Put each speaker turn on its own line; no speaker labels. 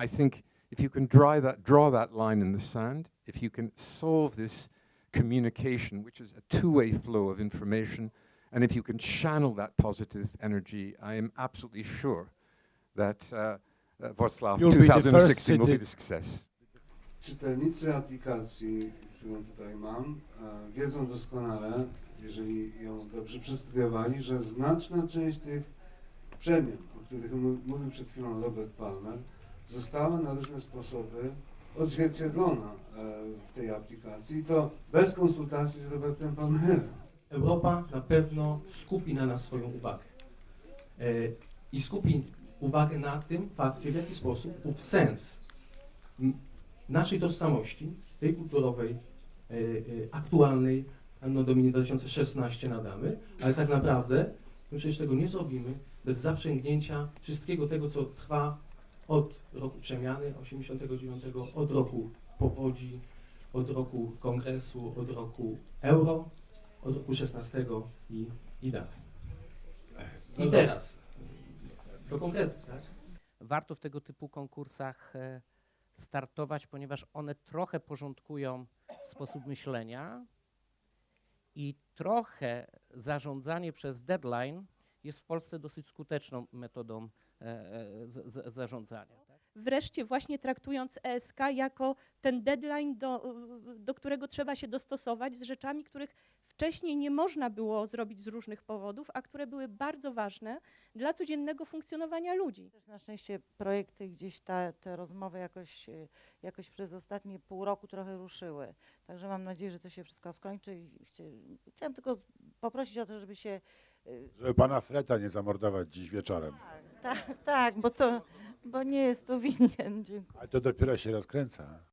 I think if you can dry that, draw that line in the sand, if you can solve this communication, which is a two-way flow of information, and if you can channel that positive energy, I am absolutely sure that uh, uh, Wrocław
You'll be the first
2016 will be the success.
Czytelnicy aplikacji, którą tutaj mam, e, wiedzą doskonale, jeżeli ją dobrze przestudiowali, że znaczna część tych przemian, o których mówił przed chwilą Robert Palmer, została na różne sposoby odzwierciedlona e, w tej aplikacji i to bez konsultacji z Robertem Palmerem.
Europa na pewno skupi na nas swoją uwagę. E, I skupi uwagę na tym fakcie, w jaki sposób ów sens naszej tożsamości, tej kulturowej, e, aktualnej, Anno Domini 2016 nadamy, ale tak naprawdę my przecież tego nie zrobimy bez zaprzęgnięcia wszystkiego tego, co trwa od roku przemiany 89, od roku powodzi, od roku kongresu, od roku euro, od roku 16 i, i dalej. I teraz, do konkretów, tak?
warto w tego typu konkursach e, startować, ponieważ one trochę porządkują sposób myślenia i trochę zarządzanie przez deadline jest w Polsce dosyć skuteczną metodą e, e, z, z, zarządzania. tak?
wreszcie właśnie traktując ESK jako ten deadline, do, do którego trzeba się dostosować z rzeczami, których wcześniej nie można było zrobić z różnych powodów, a które były bardzo ważne dla codziennego funkcjonowania ludzi.
Też na szczęście projekty gdzieś ta, te rozmowy jakoś, y, jakoś przez ostatnie pół roku trochę ruszyły. Także mam nadzieję, że to się wszystko skończy i chcie, chciałam tylko poprosić o to, żeby się... y,
Żeby pana Freta nie zamordować dziś wieczorem.
Tak, tak, bo to, bo nie jest to winien. Dziękuję.
Ale to dopiero się rozkręca.